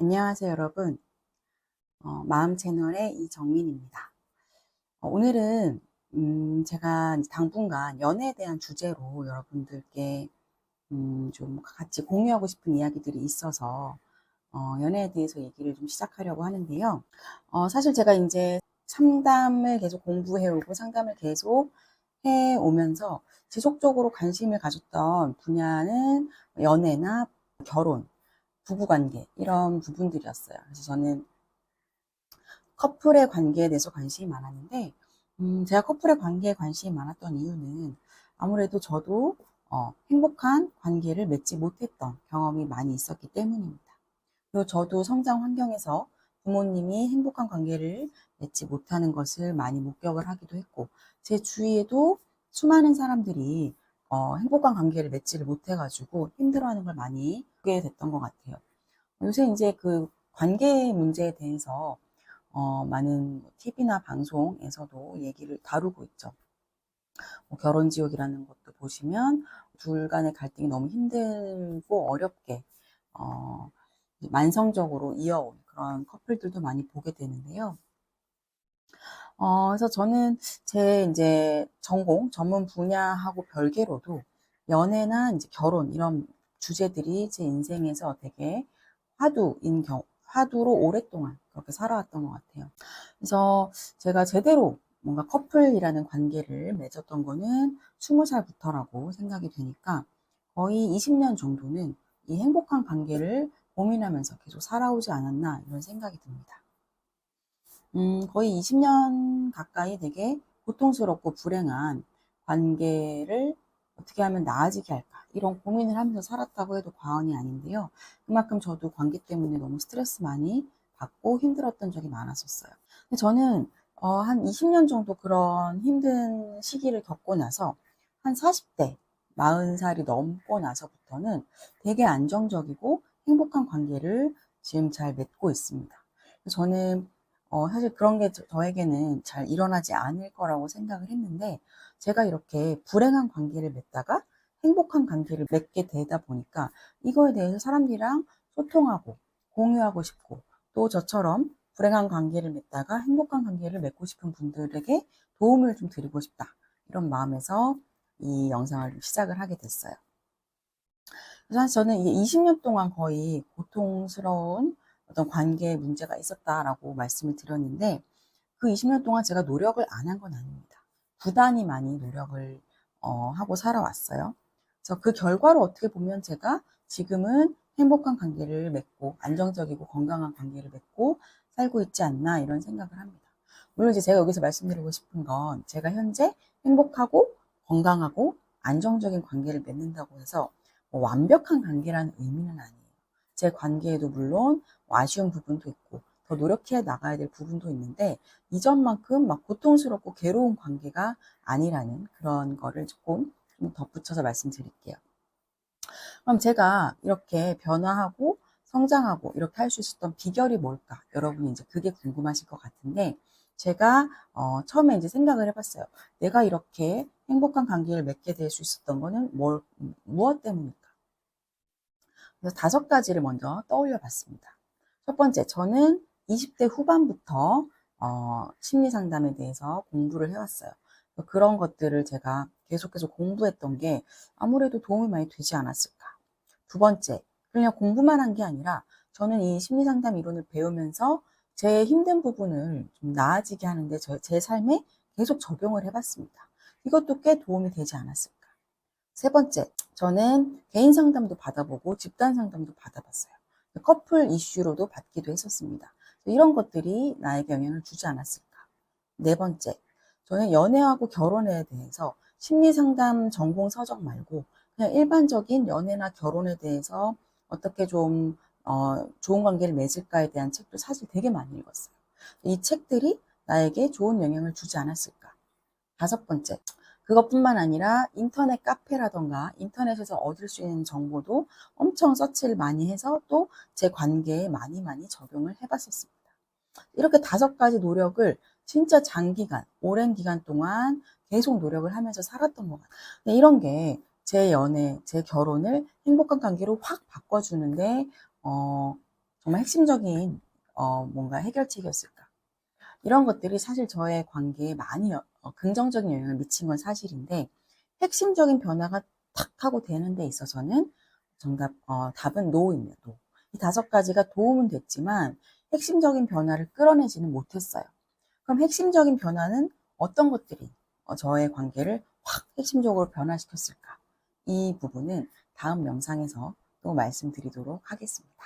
안녕하세요, 여러분. 어, 마음 채널의 이정민입니다. 어, 오늘은 음, 제가 당분간 연애에 대한 주제로 여러분들께 음, 좀 같이 공유하고 싶은 이야기들이 있어서 어, 연애에 대해서 얘기를 좀 시작하려고 하는데요. 어, 사실 제가 이제 상담을 계속 공부해오고 상담을 계속 해오면서 지속적으로 관심을 가졌던 분야는 연애나 결혼, 부부관계 이런 부분들이었어요. 그래서 저는 커플의 관계에 대해서 관심이 많았는데 음, 제가 커플의 관계에 관심이 많았던 이유는 아무래도 저도 어, 행복한 관계를 맺지 못했던 경험이 많이 있었기 때문입니다. 그리고 저도 성장 환경에서 부모님이 행복한 관계를 맺지 못하는 것을 많이 목격을 하기도 했고 제 주위에도 수많은 사람들이 어, 행복한 관계를 맺지를 못해가지고 힘들어하는 걸 많이 보게 됐던 것 같아요. 요새 이제 그 관계 문제에 대해서 어, 많은 TV나 방송에서도 얘기를 다루고 있죠. 뭐 결혼 지옥이라는 것도 보시면 둘 간의 갈등이 너무 힘들고 어렵게 어, 만성적으로 이어온 그런 커플들도 많이 보게 되는데요. 어, 그래서 저는 제 이제 전공, 전문 분야하고 별개로도 연애나 이제 결혼 이런 주제들이 제 인생에서 되게 화두인 경, 화두로 오랫동안 그렇게 살아왔던 것 같아요. 그래서 제가 제대로 뭔가 커플이라는 관계를 맺었던 거는 20살부터라고 생각이 되니까 거의 20년 정도는 이 행복한 관계를 고민하면서 계속 살아오지 않았나 이런 생각이 듭니다. 음, 거의 20년 가까이 되게 고통스럽고 불행한 관계를 어떻게 하면 나아지게 할까 이런 고민을 하면서 살았다고 해도 과언이 아닌데요. 그만큼 저도 관계 때문에 너무 스트레스 많이 받고 힘들었던 적이 많았었어요. 근데 저는 어, 한 20년 정도 그런 힘든 시기를 겪고 나서 한 40대, 40살이 넘고 나서부터는 되게 안정적이고 행복한 관계를 지금 잘 맺고 있습니다. 저는 어, 사실 그런 게 저에게는 잘 일어나지 않을 거라고 생각을 했는데 제가 이렇게 불행한 관계를 맺다가 행복한 관계를 맺게 되다 보니까 이거에 대해서 사람들이랑 소통하고 공유하고 싶고 또 저처럼 불행한 관계를 맺다가 행복한 관계를 맺고 싶은 분들에게 도움을 좀 드리고 싶다. 이런 마음에서 이 영상을 시작을 하게 됐어요. 사실 저는 이게 20년 동안 거의 고통스러운 어떤 관계에 문제가 있었다라고 말씀을 드렸는데 그 20년 동안 제가 노력을 안 한 건 아닙니다. 부단히 많이 노력을 어, 하고 살아왔어요. 그래서 그 결과로 어떻게 보면 제가 지금은 행복한 관계를 맺고 안정적이고 건강한 관계를 맺고 살고 있지 않나 이런 생각을 합니다. 물론 이제 제가 여기서 말씀드리고 싶은 건 제가 현재 행복하고 건강하고 안정적인 관계를 맺는다고 해서 뭐 완벽한 관계라는 의미는 아니에요. 제 관계에도 물론 뭐 아쉬운 부분도 있고 더 노력해 나가야 될 부분도 있는데 이전만큼 막 고통스럽고 괴로운 관계가 아니라는 그런 거를 조금 좀 덧붙여서 말씀드릴게요. 그럼 제가 이렇게 변화하고 성장하고 이렇게 할 수 있었던 비결이 뭘까? 여러분이 이제 그게 궁금하실 것 같은데 제가 어, 처음에 이제 생각을 해봤어요. 내가 이렇게 행복한 관계를 맺게 될 수 있었던 거는 뭘, 무엇 때문일까? 그래서 다섯 가지를 먼저 떠올려 봤습니다. 첫 번째, 저는 20대 후반부터 어, 심리 상담에 대해서 공부를 해왔어요. 그런 것들을 제가 계속해서 공부했던 게 아무래도 도움이 많이 되지 않았을까. 두 번째, 그냥 공부만 한 게 아니라 저는 이 심리 상담 이론을 배우면서 제 힘든 부분을 좀 나아지게 하는데 저, 제 삶에 계속 적용을 해봤습니다. 이것도 꽤 도움이 되지 않았을까. 세 번째, 저는 개인 상담도 받아보고 집단 상담도 받아봤어요. 커플 이슈로도 받기도 했었습니다. 이런 것들이 나에게 영향을 주지 않았을까. 네 번째, 저는 연애하고 결혼에 대해서 심리 상담 전공 서적 말고 그냥 일반적인 연애나 결혼에 대해서 어떻게 좀 어, 좋은 관계를 맺을까에 대한 책도 사실 되게 많이 읽었어요. 이 책들이 나에게 좋은 영향을 주지 않았을까. 다섯 번째, 그것뿐만 아니라 인터넷 카페라던가 인터넷에서 얻을 수 있는 정보도 엄청 서치를 많이 해서 또 제 관계에 많이 많이 적용을 해봤었습니다. 이렇게 다섯 가지 노력을 진짜 장기간, 오랜 기간 동안 계속 노력을 하면서 살았던 것 같아요. 이런 게 제 연애, 제 결혼을 행복한 관계로 확 바꿔주는데, 어, 정말 핵심적인 어, 뭔가 해결책이었을까? 이런 것들이 사실 저의 관계에 많이 어, 긍정적인 영향을 미친 건 사실인데 핵심적인 변화가 탁 하고 되는 데 있어서는 정답 어, 답은 노입니다. 노. 이 다섯 가지가 도움은 됐지만 핵심적인 변화를 끌어내지는 못했어요. 그럼 핵심적인 변화는 어떤 것들이 어, 저의 관계를 확 핵심적으로 변화시켰을까? 이 부분은 다음 영상에서 또 말씀드리도록 하겠습니다.